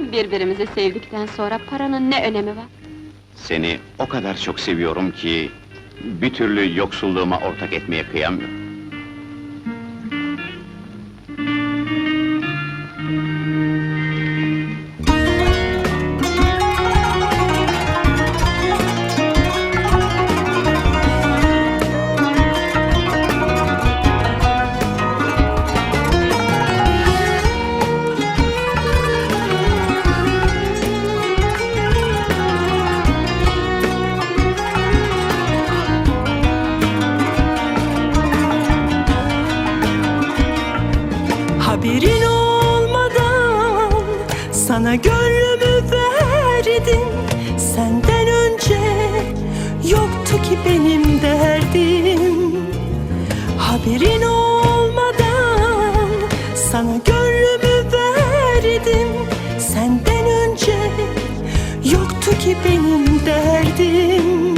Birbirimizi sevdikten sonra paranın ne önemi var? Seni o kadar çok seviyorum ki... ...bir türlü yoksulluğuma ortak etmeye kıyamıyorum. Sana gönlümü verdim. Senden önce yoktu ki benim derdim. Haberin olmadan sana gönlümü verdim. Senden önce yoktu ki benim derdim.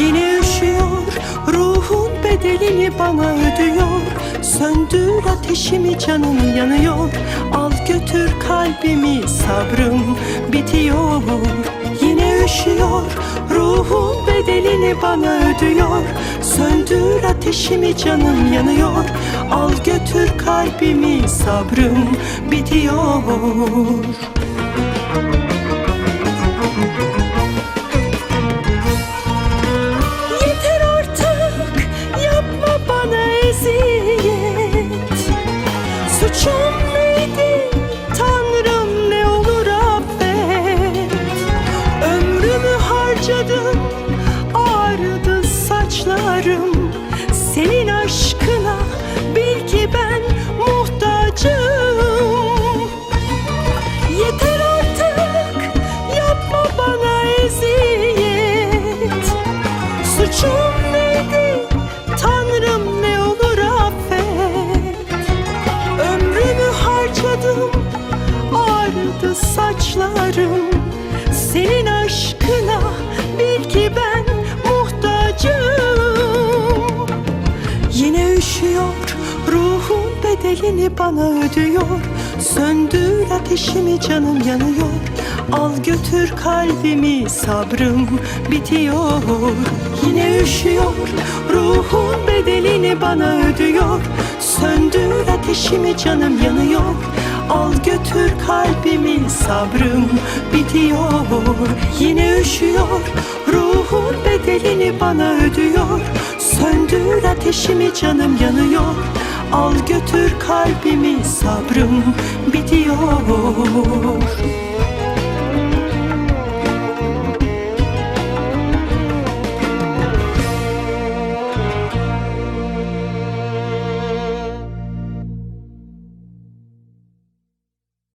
Yine üşüyor ruhun bedelini bana ödüyor. Söndür ateşimi canım yanıyor kalbimi sabrım bitiyor. Yine üşüyor ruhun bedelini bana ödüyor. Söndür ateşimi canım yanıyor. Al götür kalbimi sabrım bitiyor saçlarım Senin aşkına bil ki ben muhtacım. Yeter artık yapma bana eziyet. Suçum neydi Tanrım ne olur affet. Ömrümü harcadım ağrıdı saçlarım. Senin aşkına bil ki ben bedelini bana ödüyor. Söndür ateşimi canım yanıyor. Al götür kalbimi sabrım bitiyor. Yine üşüyor ruhun bedelini bana ödüyor. Söndür ateşimi canım yanıyor. Al götür kalbimi sabrım bitiyor. Yine üşüyor ruhun bedelini bana ödüyor. Söndür ateşimi canım yanıyor Al götür kalbimi sabrım